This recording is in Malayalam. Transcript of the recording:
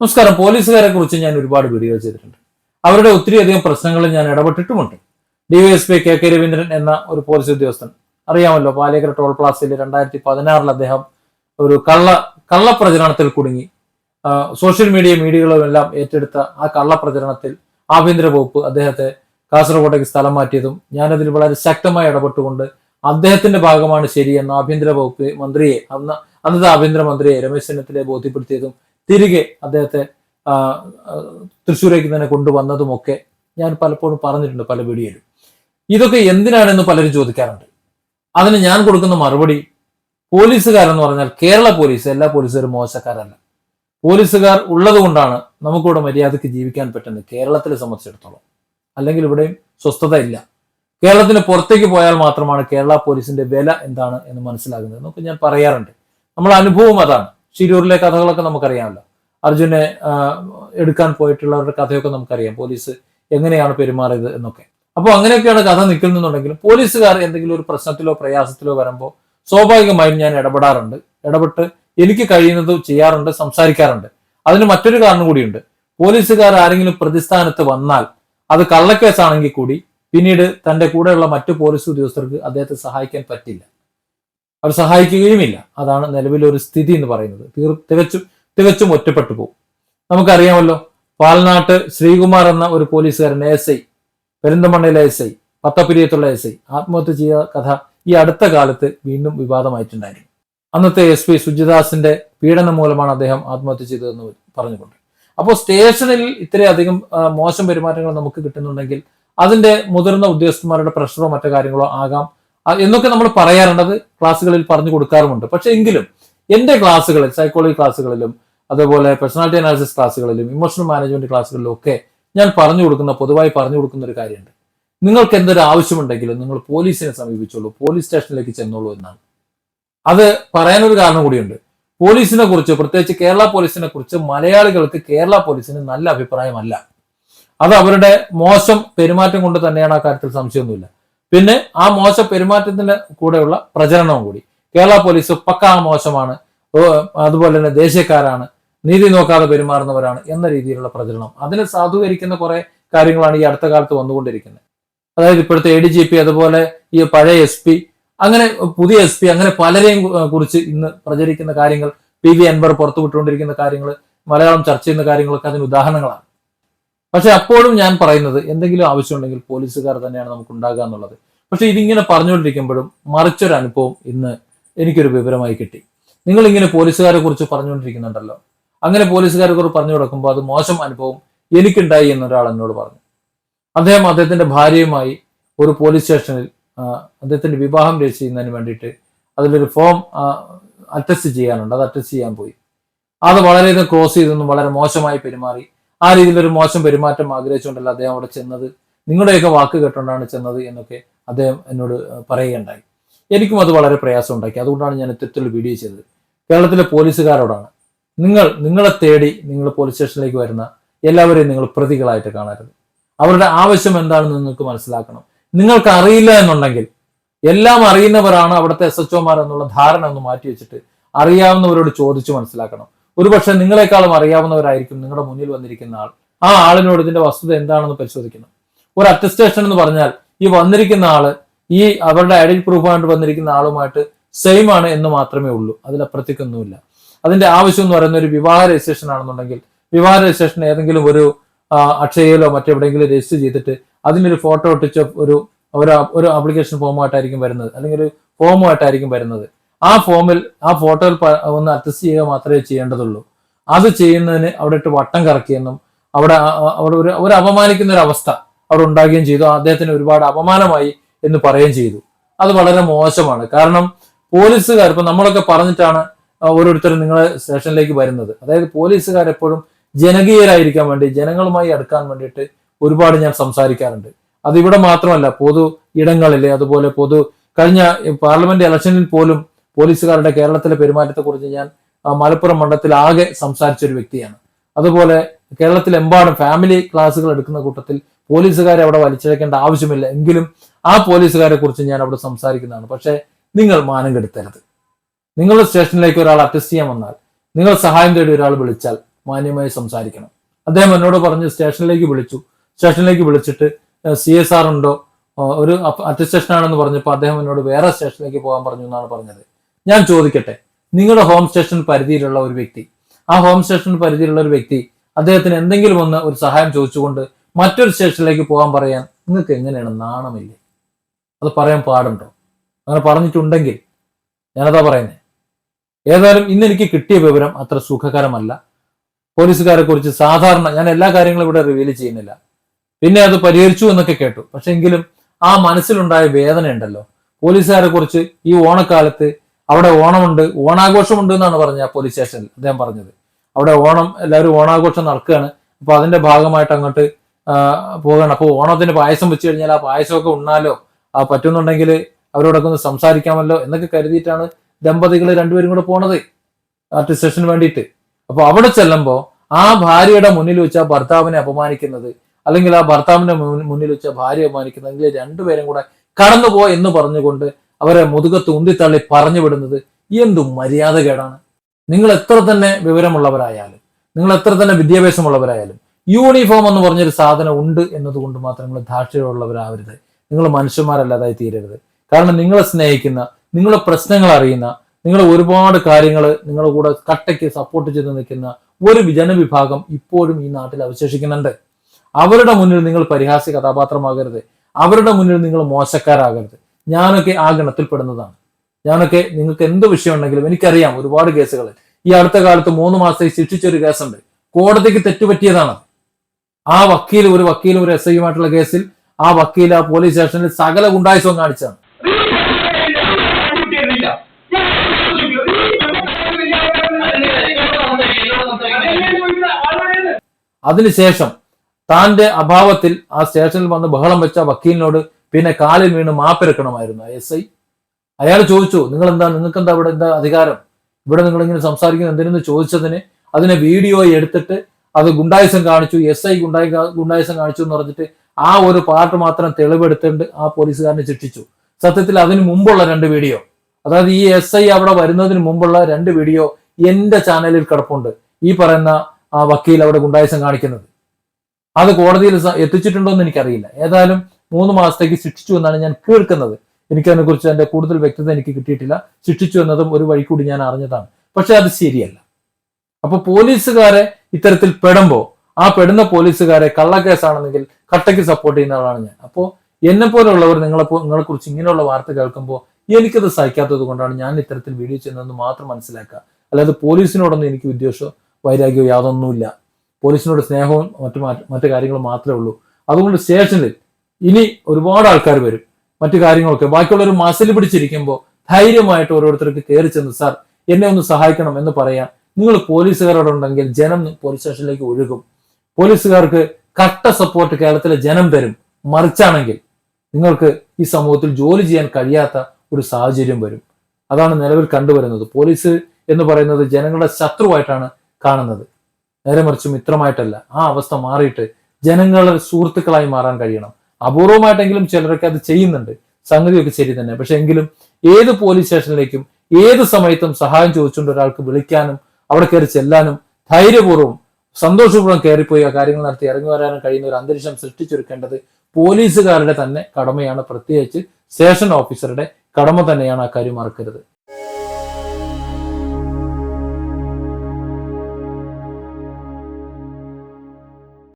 നമസ്കാരം. പോലീസുകാരെ കുറിച്ച് ഞാൻ ഒരുപാട് വീഡിയോ ചെയ്തിട്ടുണ്ട്. അവരുടെ ഒത്തിരിയധികം പ്രശ്നങ്ങളിൽ ഞാൻ ഇടപെട്ടിട്ടുമുണ്ട്. ഡിവൈഎസ്പി കെ കെ രവീന്ദ്രൻ എന്ന ഒരു പോലീസ് ഉദ്യോഗസ്ഥൻ. അറിയാമല്ലോ പാലേക്കര ടോൾ പ്ലാസയിൽ രണ്ടായിരത്തി പതിനാറിൽ അദ്ദേഹം ഒരു കള്ള കള്ളപ്രചരണത്തിൽ കുടുങ്ങി. സോഷ്യൽ മീഡിയ മീഡിയകളും എല്ലാം ഏറ്റെടുത്ത ആ കള്ളപ്രചരണത്തിൽ ആഭ്യന്തര വകുപ്പ് അദ്ദേഹത്തെ കാസർഗോട്ടേക്ക് സ്ഥലം മാറ്റിയതും ഞാനതിൽ വളരെ ശക്തമായി ഇടപെട്ടുകൊണ്ട് അദ്ദേഹത്തിന്റെ ഭാഗമാണ് ശരിയെന്ന് ആഭ്യന്തര വകുപ്പ് മന്ത്രിയെ അന്ന് അന്നത്തെ ആഭ്യന്തര മന്ത്രിയെ രമേശ് ചെന്നിത്തലയെ ബോധ്യപ്പെടുത്തിയതും തിരികെ അദ്ദേഹത്തെ തൃശ്ശൂരേക്ക് തന്നെ കൊണ്ടുവന്നതുമൊക്കെ ഞാൻ പലപ്പോഴും പറഞ്ഞിട്ടുണ്ട് പല വീഡിയോയിലും. ഇതൊക്കെ എന്തിനാണെന്ന് പലരും ചോദിക്കാറുണ്ട്. അതിന് ഞാൻ കൊടുക്കുന്ന മറുപടി പോലീസുകാരെന്ന് പറഞ്ഞാൽ കേരള പോലീസ് എല്ലാ പോലീസുകാരും മോശക്കാരല്ല. പോലീസുകാർ ഉള്ളത് കൊണ്ടാണ് നമുക്കിവിടെ മര്യാദയ്ക്ക് ജീവിക്കാൻ പറ്റുന്നത് കേരളത്തിലെ സംബന്ധിച്ചിടത്തോളം. അല്ലെങ്കിൽ ഇവിടെയും സ്വസ്ഥത ഇല്ല. കേരളത്തിന് പുറത്തേക്ക് പോയാൽ മാത്രമാണ് കേരള പോലീസിന്റെ വില എന്താണ് എന്ന് മനസ്സിലാകുന്നത് എന്നൊക്കെ ഞാൻ പറയാറുണ്ട്. നമ്മുടെ അനുഭവം അതാണ്. ഷിരൂരിലെ കഥകളൊക്കെ നമുക്കറിയാമല്ലോ. അർജുനെ എടുക്കാൻ പോയിട്ടുള്ളവരുടെ കഥയൊക്കെ നമുക്കറിയാം. പോലീസ് എങ്ങനെയാണ് പെരുമാറിയത് എന്നൊക്കെ. അപ്പോൾ അങ്ങനെയൊക്കെയാണ് കഥ നിൽക്കുന്നുണ്ടെങ്കിലും പോലീസുകാർ എന്തെങ്കിലും ഒരു പ്രശ്നത്തിലോ പ്രയാസത്തിലോ വരുമ്പോൾ സ്വാഭാവികമായും ഞാൻ ഇടപെടാറുണ്ട്. ഇടപെട്ട് എനിക്ക് കഴിയുന്നത് ചെയ്യാറുണ്ട് സംസാരിക്കാറുണ്ട്. അതിന് മറ്റൊരു കാരണം കൂടിയുണ്ട്. പോലീസുകാർ ആരെങ്കിലും പ്രതിസ്ഥാനത്ത് വന്നാൽ അത് കള്ളക്കേസാണെങ്കിൽ കൂടി പിന്നീട് തന്റെ കൂടെയുള്ള മറ്റു പോലീസ് ഉദ്യോഗസ്ഥർക്ക് അദ്ദേഹത്തെ സഹായിക്കാൻ പറ്റില്ല. അവർ സഹായിക്കുകയുമില്ല. അതാണ് നിലവിലെ ഒരു സ്ഥിതി എന്ന് പറയുന്നത്. തീർ- തികച്ചും തികച്ചും ഒറ്റപ്പെട്ടു പോകും. നമുക്കറിയാമല്ലോ പാൽനാട്ട് ശ്രീകുമാർ എന്ന ഒരു പോലീസുകാരൻ എസ് ഐ പെരിന്തമണ്ണയിലെ എസ് ഐ പത്തപ്പിരിയത്തുള്ള എസ് ഐ ആത്മഹത്യ ചെയ്ത കഥ ഈ അടുത്ത കാലത്ത് വീണ്ടും വിവാദമായിട്ടുണ്ടായിരുന്നു അന്നത്തെ എസ് പി സുജിദാസിന്റെ പീഡനം മൂലമാണ് അദ്ദേഹം ആത്മഹത്യ ചെയ്തതെന്ന് പറഞ്ഞുകൊണ്ട്. അപ്പോൾ സ്റ്റേഷനിൽ ഇത്രയധികം മോശം പെരുമാറ്റങ്ങൾ നമുക്ക് കിട്ടുന്നുണ്ടെങ്കിൽ അതിന്റെ മുതിർന്ന ഉദ്യോഗസ്ഥന്മാരുടെ പ്രഷറോ മറ്റു കാര്യങ്ങളോ ആകാം. എന്നൊക്കെ നമ്മൾ പറയാറുണ്ട് അത് ക്ലാസ്സുകളിൽ പറഞ്ഞു കൊടുക്കാറുമുണ്ട്. പക്ഷെ എങ്കിലും എന്റെ ക്ലാസ്സുകളിൽ സൈക്കോളജി ക്ലാസ്സുകളിലും അതുപോലെ പേഴ്സണാലിറ്റി അനാലിസിസ് ക്ലാസ്സുകളിലും ഇമോഷണൽ മാനേജ്മെന്റ് ക്ലാസ്സുകളിലും ഒക്കെ ഞാൻ പറഞ്ഞു കൊടുക്കുന്ന പൊതുവായി പറഞ്ഞു കൊടുക്കുന്ന ഒരു കാര്യമുണ്ട്. നിങ്ങൾക്ക് എന്തൊരു ആവശ്യമുണ്ടെങ്കിലും നിങ്ങൾ പോലീസിനെ സമീപിച്ചോളൂ പോലീസ് സ്റ്റേഷനിലേക്ക് ചെന്നോളൂ എന്നാണ്. അത് പറയാനൊരു കാരണം കൂടിയുണ്ട്. പോലീസിനെ കുറിച്ച് പ്രത്യേകിച്ച് കേരള പോലീസിനെ കുറിച്ച് മലയാളികൾക്ക് കേരള പോലീസിന് നല്ല അഭിപ്രായമല്ല. അത് അവരുടെ മോശം പെരുമാറ്റം കൊണ്ട് തന്നെയാണ് ആ കാര്യത്തിൽ സംശയമൊന്നുമില്ല. പിന്നെ ആ മോശ പെരുമാറ്റത്തിന്റെ കൂടെയുള്ള പ്രചരണവും കൂടി. കേരള പോലീസ് പക്കാ മോശമാണ്. അതുപോലെ തന്നെ ദേശീയക്കാരാണ്. നീതി നോക്കാതെ പെരുമാറുന്നവരാണ് എന്ന രീതിയിലുള്ള പ്രചരണം. അതിനെ സാധൂകരിക്കുന്ന കുറെ കാര്യങ്ങളാണ് ഈ അടുത്ത കാലത്ത് വന്നുകൊണ്ടിരിക്കുന്നത്. അതായത് ഇപ്പോഴത്തെ എ ഡി ജി പി അതുപോലെ ഈ പഴയ എസ് പി അങ്ങനെ പുതിയ എസ് പി അങ്ങനെ പലരെയും കുറിച്ച് ഇന്ന് പ്രചരിക്കുന്ന കാര്യങ്ങൾ പി വി അൻവർ പുറത്തുവിട്ടുകൊണ്ടിരിക്കുന്ന കാര്യങ്ങൾ മലയാളം ചർച്ച ചെയ്യുന്ന കാര്യങ്ങളൊക്കെ അതിന് ഉദാഹരണങ്ങളാണ്. പക്ഷെ അപ്പോഴും ഞാൻ പറയുന്നത് എന്തെങ്കിലും ആവശ്യമുണ്ടെങ്കിൽ പോലീസുകാർ തന്നെയാണ് നമുക്ക് ഉണ്ടാകുക എന്നുള്ളത്. പക്ഷെ ഇതിങ്ങനെ പറഞ്ഞുകൊണ്ടിരിക്കുമ്പോഴും മറിച്ചൊരു അനുഭവം ഇന്ന് എനിക്കൊരു വിവരമായി കിട്ടി. നിങ്ങൾ ഇങ്ങനെ പോലീസുകാരെ കുറിച്ച് പറഞ്ഞുകൊണ്ടിരിക്കുന്നുണ്ടല്ലോ. അങ്ങനെ പോലീസുകാരെ കുറിച്ച് പറഞ്ഞു കൊടുക്കുമ്പോൾ അത് മോശം അനുഭവം എനിക്കുണ്ടായി എന്നൊരാൾ എന്നോട് പറഞ്ഞു. അദ്ദേഹം അദ്ദേഹത്തിന്റെ ഭാര്യയുമായി ഒരു പോലീസ് സ്റ്റേഷനിൽ അദ്ദേഹത്തിന്റെ വിവാഹം രജിസ്റ്റർ ചെയ്യുന്നതിന് വേണ്ടിയിട്ട് അതിലൊരു ഫോം അറ്റസ്റ്റ് ചെയ്യാനുണ്ട്. അത് അറ്റസ്റ്റ് ചെയ്യാൻ പോയി. അത് വളരെയധികം ക്രോസ് ചെയ്തൊന്നും വളരെ മോശമായി പെരുമാറി. ആ രീതിയിലൊരു മോശം പെരുമാറ്റം ആഗ്രഹിച്ചുകൊണ്ടല്ല അദ്ദേഹം അവിടെ ചെന്നത്. നിങ്ങളുടെയൊക്കെ വാക്ക് കേട്ടുകൊണ്ടാണ് ചെന്നത് എന്നൊക്കെ അദ്ദേഹം എന്നോട് പറയുകയുണ്ടായി. എനിക്കും അത് വളരെ പ്രയാസം ഉണ്ടാക്കി അതുകൊണ്ടാണ് ഞാൻ ഇത്തരത്തിലുള്ള വീഡിയോ ചെയ്തത്. കേരളത്തിലെ പോലീസുകാരോടാണ്. നിങ്ങൾ നിങ്ങളെ തേടി നിങ്ങൾ പോലീസ് സ്റ്റേഷനിലേക്ക് വരുന്ന എല്ലാവരെയും നിങ്ങൾ പ്രതികളായിട്ട് കാണരുത്. അവരുടെ ആവശ്യം എന്താണെന്ന് നിങ്ങൾക്ക് മനസ്സിലാക്കണം. നിങ്ങൾക്ക് അറിയില്ല എന്നുണ്ടെങ്കിൽ എല്ലാം അറിയുന്നവരാണ് അവിടുത്തെ എസ് എച്ച് എന്നുള്ള ധാരണ ഒന്ന് മാറ്റി വെച്ചിട്ട് അറിയാവുന്നവരോട് ചോദിച്ചു മനസ്സിലാക്കണം. ഒരുപക്ഷെ നിങ്ങളെക്കാളും അറിയാവുന്നവരായിരിക്കും നിങ്ങളുടെ മുന്നിൽ വന്നിരിക്കുന്ന ആൾ. ആ ആളിനോട് ഇതിന്റെ വസ്തുത എന്താണെന്ന് പരിശോധിക്കണം. ഒരു അറ്റസ്റ്റേഷൻ എന്ന് പറഞ്ഞാൽ ഈ വന്നിരിക്കുന്ന ആൾ ഈ അവരുടെ ഐഡന്റി പ്രൂഫായിട്ട് വന്നിരിക്കുന്ന ആളുമായിട്ട് സെയിം ആണ് എന്ന് മാത്രമേ ഉള്ളൂ. അതിലപ്പുറത്തേക്കൊന്നുമില്ല അതിന്റെ ആവശ്യം എന്ന് പറയുന്ന ഒരു വിവാഹ രജിസ്ട്രേഷൻ ആണെന്നുണ്ടെങ്കിൽ വിവാഹ രജിസ്ട്രേഷൻ ഏതെങ്കിലും ഒരു അക്ഷയയിലോ മറ്റെവിടെയെങ്കിലും രജിസ്റ്റർ ചെയ്തിട്ട് അതിനൊരു ഫോട്ടോ ഒട്ടിച്ച ഒരു ഒരു ഒരു ആപ്ലിക്കേഷൻ ഫോമുമായിട്ടായിരിക്കും വരുന്നത്. അല്ലെങ്കിൽ ഒരു ഫോമുമായിട്ടായിരിക്കും വരുന്നത്. ആ ഫോമിൽ ആ ഫോട്ടോയിൽ ഒന്ന് അറ്റസ്റ്റ് ചെയ്യുക മാത്രമേ ചെയ്യേണ്ടതുള്ളൂ. അത് ചെയ്യുന്നതിന് അവിടെ ഇട്ട് വട്ടം കറക്കിയെന്നും അവിടെ അവിടെ ഒരു ഒരു അപമാനിക്കുന്ന ഒരു അവസ്ഥ അവിടെ ഉണ്ടാകുകയും ചെയ്തു. അദ്ദേഹത്തിന് ഒരുപാട് അപമാനമായി എന്ന് പറയുകയും ചെയ്തു. അത് വളരെ മോശമാണ്. കാരണം പോലീസുകാർ ഇപ്പൊ നമ്മളൊക്കെ പറഞ്ഞിട്ടാണ് ഓരോരുത്തരും നിങ്ങളെ സ്റ്റേഷനിലേക്ക് വരുന്നത്. അതായത് പോലീസുകാർ എപ്പോഴും ജനകീയരായിരിക്കാൻ വേണ്ടി ജനങ്ങളുമായി അടുക്കാൻ വേണ്ടിയിട്ട് ഒരുപാട് ഞാൻ സംസാരിക്കാറുണ്ട്. ഇവിടെ മാത്രമല്ല പൊതു ഇടങ്ങളിൽ അതുപോലെ പൊതു കഴിഞ്ഞ പാർലമെന്റ് ഇലക്ഷനിൽ പോലും പോലീസുകാരുടെ കേരളത്തിലെ പെരുമാറ്റത്തെക്കുറിച്ച് ഞാൻ മലപ്പുറം മണ്ഡലത്തിൽ ആകെ സംസാരിച്ച ഒരു വ്യക്തിയാണ്. അതുപോലെ കേരളത്തിലെമ്പാടും ഫാമിലി ക്ലാസുകൾ എടുക്കുന്ന കൂട്ടത്തിൽ പോലീസുകാരെ അവിടെ വലിച്ചിഴക്കേണ്ട ആവശ്യമില്ല. എങ്കിലും ആ പോലീസുകാരെ കുറിച്ച് ഞാൻ അവിടെ സംസാരിക്കുന്നതാണ്. പക്ഷേ നിങ്ങൾ മാനം കെടുത്തരുത്. നിങ്ങളുടെ സ്റ്റേഷനിലേക്ക് ഒരാൾ അറ്റസ്റ്റ് ചെയ്യാൻ വന്നാൽ നിങ്ങൾ സഹായം തേടി ഒരാൾ വിളിച്ചാൽ മാന്യമായി സംസാരിക്കണം. അദ്ദേഹം എന്നോട് പറഞ്ഞു സ്റ്റേഷനിലേക്ക് വിളിച്ചു. സ്റ്റേഷനിലേക്ക് വിളിച്ചിട്ട് സി എസ് ആർ ഉണ്ടോ? ഒരു അറ്റസ്റ്റേഷൻ ആണെന്ന് പറഞ്ഞപ്പോൾ അദ്ദേഹം എന്നോട് വേറെ സ്റ്റേഷനിലേക്ക് പോകാൻ പറഞ്ഞു എന്നാണ് പറഞ്ഞത്. ഞാൻ ചോദിക്കട്ടെ നിങ്ങളുടെ ഹോം സ്റ്റേഷൻ പരിധിയിലുള്ള ഒരു വ്യക്തി. ആ ഹോം സ്റ്റേഷൻ പരിധിയിലുള്ള ഒരു വ്യക്തി അദ്ദേഹത്തിന് എന്തെങ്കിലും ഒന്ന് ഒരു സഹായം ചോദിച്ചുകൊണ്ട് മറ്റൊരു സ്റ്റേഷനിലേക്ക് പോകാൻ പറയാൻ നിങ്ങൾക്ക് എങ്ങനെയാണ് നാണമില്ലേ? അത് പറയാൻ പാടുണ്ടോ? അങ്ങനെ പറഞ്ഞിട്ടുണ്ടെങ്കിൽ ഞാനതാ പറയുന്നത് ഏതായാലും ഇന്ന് എനിക്ക് കിട്ടിയ വിവരം അത്ര സുഖകരമല്ല. പോലീസുകാരെ കുറിച്ച് സാധാരണ ഞാൻ എല്ലാ കാര്യങ്ങളും ഇവിടെ റിവീൽ ചെയ്യുന്നില്ല. പിന്നെ അത് പരിഹരിച്ചു എന്നൊക്കെ കേട്ടു. പക്ഷെ എങ്കിലും ആ മനസ്സിലുണ്ടായ വേദന ഉണ്ടല്ലോ പോലീസുകാരെ കുറിച്ച് ഈ ഓണക്കാലത്ത് അവിടെ ഓണമുണ്ട് ഓണാഘോഷമുണ്ട് എന്നാണ് പറഞ്ഞത് ആ പോലീസ് സ്റ്റേഷനിൽ അദ്ദേഹം പറഞ്ഞത്. അവിടെ ഓണം എല്ലാവരും ഓണാഘോഷം നടക്കുകയാണ്. അപ്പൊ അതിന്റെ ഭാഗമായിട്ട് അങ്ങോട്ട് പോകണം അപ്പൊ അപ്പോൾ ഓണത്തിന് പായസം വെച്ച് കഴിഞ്ഞാൽ ആ പായസമൊക്കെ ഉണ്ണാലോ? ആ പറ്റുന്നുണ്ടെങ്കിൽ അവരോടൊക്കെ ഒന്ന് സംസാരിക്കാമല്ലോ? എന്നൊക്കെ കരുതിയിട്ടാണ് ദമ്പതികൾ രണ്ടുപേരും കൂടെ പോണത് ആർട്ടിസ്റ്റ് സ്റ്റേഷന് വേണ്ടിയിട്ട്. അപ്പൊ അവിടെ ചെല്ലുമ്പോൾ ആ ഭാര്യയുടെ മുന്നിൽ വെച്ച് ആ ഭർത്താവിനെ അപമാനിക്കുന്നത് അല്ലെങ്കിൽ ആ ഭർത്താവിന്റെ മുന്നിൽ- വെച്ച ഭാര്യ അപമാനിക്കുന്നതെങ്കിൽ രണ്ടുപേരും കൂടെ കടന്നുപോ എന്ന് പറഞ്ഞുകൊണ്ട് അവരെ മുതുകത്ത് ഉന്തിത്തള്ളി പറഞ്ഞു വിടുന്നത് എന്തു മര്യാദകേടാണ്. നിങ്ങൾ എത്ര തന്നെ വിവരമുള്ളവരായാലും നിങ്ങൾ എത്ര തന്നെ വിദ്യാഭ്യാസമുള്ളവരായാലും യൂണിഫോം എന്ന് പറഞ്ഞൊരു സാധനം ഉണ്ട് എന്നതുകൊണ്ട് മാത്രം നിങ്ങൾ ധാർഷ്ട്യമുള്ളവരാവരുത്. നിങ്ങൾ മനുഷ്യന്മാരല്ലാതായി തീരരുത്. കാരണം നിങ്ങളെ സ്നേഹിക്കുന്ന നിങ്ങളെ പ്രശ്നങ്ങൾ അറിയുന്ന നിങ്ങൾ ഒരുപാട് കാര്യങ്ങൾ നിങ്ങളുടെ കൂടെ കട്ടയ്ക്ക് സപ്പോർട്ട് ചെയ്ത് നിൽക്കുന്ന ഒരു ജനവിഭാഗം ഇപ്പോഴും ഈ നാട്ടിൽ അവശേഷിക്കുന്നുണ്ട്. അവരുടെ മുന്നിൽ നിങ്ങൾ പരിഹാസ്യ കഥാപാത്രമാകരുത്. അവരുടെ മുന്നിൽ നിങ്ങൾ മോശക്കാരാകരുത്. ഞാനൊക്കെ ആ ഗണത്തിൽപ്പെടുന്നതാണ്. ഞാനൊക്കെ നിങ്ങൾക്ക് എന്ത് വിഷയം ഉണ്ടെങ്കിലും എനിക്കറിയാം ഒരുപാട് കേസുകൾ ഈ അടുത്ത കാലത്ത് മൂന്ന് മാസത്തേക്ക് ശിക്ഷിച്ചൊരു കേസുണ്ട്. കോടതിക്ക് തെറ്റുപറ്റിയതാണ്. ആ വക്കീൽ ഒരു വക്കീലും ഒരു എസ് ഐയുമായിട്ടുള്ള കേസിൽ ആ വക്കീൽ ആ പോലീസ് സ്റ്റേഷനിൽ സകല ഗുണ്ടായുസവും കാണിച്ചാണ് അതിനുശേഷം താന്റെ അഭാവത്തിൽ ആ സ്റ്റേഷനിൽ വന്ന് ബഹളം വെച്ച വക്കീലിനോട് പിന്നെ കാലിൽ വീണ് മാപ്പിരക്കണമായിരുന്നു എസ് ഐ. അയാൾ ചോദിച്ചു നിങ്ങൾ എന്താ നിങ്ങൾക്ക് എന്താ ഇവിടെ എന്താ അധികാരം? ഇവിടെ നിങ്ങൾ ഇങ്ങനെ സംസാരിക്കുന്നത് എന്തിനെന്ന് ചോദിച്ചതിന്? അതിനെ വീഡിയോ എടുത്തിട്ട് അത് ഗുണ്ടായുസം കാണിച്ചു എസ് ഐ ഗുണ്ടായി ഗുണ്ടായുസം കാണിച്ചു എന്ന് പറഞ്ഞിട്ട് ആ ഒരു പാർട്ട് മാത്രം തെളിവെടുത്തിട്ട് ആ പോലീസുകാരനെ ശിക്ഷിച്ചു. സത്യത്തിൽ അതിന് മുമ്പുള്ള രണ്ട് വീഡിയോ അതായത് ഈ എസ് ഐ അവിടെ വരുന്നതിന് മുമ്പുള്ള രണ്ട് വീഡിയോ എന്റെ ചാനലിൽ കിടപ്പുണ്ട് ഈ പറയുന്ന ആ വക്കീൽ അവിടെ ഗുണ്ടായുസം കാണിക്കുന്നത്. അത് കോടതിയിൽ എത്തിച്ചിട്ടുണ്ടോ എന്ന് എനിക്കറിയില്ല. ഏതായാലും മൂന്ന് മാസത്തേക്ക് ശിക്ഷിച്ചു എന്നാണ് ഞാൻ കേൾക്കുന്നത്. എനിക്കതിനെ കുറിച്ച് അതിന്റെ കൂടുതൽ വ്യക്തത എനിക്ക് കിട്ടിയിട്ടില്ല. ശിക്ഷിച്ചു എന്നതും ഒരു വഴി കൂടി ഞാൻ അറിഞ്ഞതാണ്. പക്ഷെ അത് ശരിയല്ല. അപ്പൊ പോലീസുകാരെ ഇത്തരത്തിൽ പെടുമ്പോ ആ പെടുന്ന പോലീസുകാരെ കള്ളക്കേസാണെന്നെങ്കിൽ കട്ടയ്ക്ക് സപ്പോർട്ട് ചെയ്യുന്ന ആളാണ് ഞാൻ. അപ്പോ എന്നെ പോലുള്ളവർ നിങ്ങളെ നിങ്ങളെ കുറിച്ച് ഇങ്ങനെയുള്ള വാർത്ത കേൾക്കുമ്പോൾ എനിക്കത് സഹിക്കാത്തത് കൊണ്ടാണ് ഞാൻ ഇത്തരത്തിൽ വീഡിയോ ചെയ്യുന്നതെന്ന് മാത്രം മനസ്സിലാക്കുക. അല്ലാതെ പോലീസിനോടൊന്നും എനിക്ക് ഉദ്ദേശമോ വൈരാഗ്യമോ യാതൊന്നുമില്ല. പോലീസിനോട് സ്നേഹവും മറ്റു മറ്റു കാര്യങ്ങളും മാത്രമേ ഉള്ളൂ. അതുകൊണ്ട് സ്റ്റേഷനിൽ ഇനി ഒരുപാട് ആൾക്കാർ വരും. മറ്റു കാര്യങ്ങളൊക്കെ. ബാക്കിയുള്ളവർ മസിൽ പിടിച്ചിരിക്കുമ്പോൾ ധൈര്യമായിട്ട് ഓരോരുത്തർക്ക് കയറി ചെന്ന് സാർ എന്നെ ഒന്ന് സഹായിക്കണം എന്ന് പറയാം നിങ്ങൾ പോലീസുകാരോടുണ്ടെങ്കിൽ ജനം പോലീസ് സ്റ്റേഷനിലേക്ക് ഒഴുകും. പോലീസുകാർക്ക് കട്ട സപ്പോർട്ട് കേരളത്തിലെ ജനം തരും. മറിച്ചാണെങ്കിൽ നിങ്ങൾക്ക് ഈ സമൂഹത്തിൽ ജോലി ചെയ്യാൻ കഴിയാത്ത ഒരു സാഹചര്യം വരും. അതാണ് നിലവിൽ കണ്ടുവരുന്നത്. പോലീസ് എന്ന് പറയുന്നത് ജനങ്ങളുടെ ശത്രുവായിട്ടാണ് കാണുന്നത്. നേരെ മറിച്ച് മിത്രമായിട്ടല്ല ആ അവസ്ഥ മാറിയിട്ട് ജനങ്ങളുടെ സുഹൃത്തുക്കളായി മാറാൻ കഴിയണം. അപൂർവമായിട്ടെങ്കിലും ചിലരൊക്കെ അത് ചെയ്യുന്നുണ്ട്. സംഗതിയൊക്കെ ശരി തന്നെ. പക്ഷെ എങ്കിലും ഏത് പോലീസ് സ്റ്റേഷനിലേക്കും ഏത് സമയത്തും സഹായം ചോദിച്ചുകൊണ്ട് ഒരാൾക്ക് വിളിക്കാനും അവിടെ കയറി ചെല്ലാനും ധൈര്യപൂർവം സന്തോഷപൂർവം കയറിപ്പോയി ആ കാര്യങ്ങൾ നടത്തി ഇറങ്ങി വരാനും കഴിയുന്ന ഒരു അന്തരീക്ഷം സൃഷ്ടിച്ചൊരുക്കേണ്ടത് പോലീസുകാരുടെ തന്നെ കടമയാണ്. പ്രത്യേകിച്ച് സ്റ്റേഷൻ ഓഫീസറുടെ കടമ തന്നെയാണ് ആ കാര്യം മറക്കരുത്.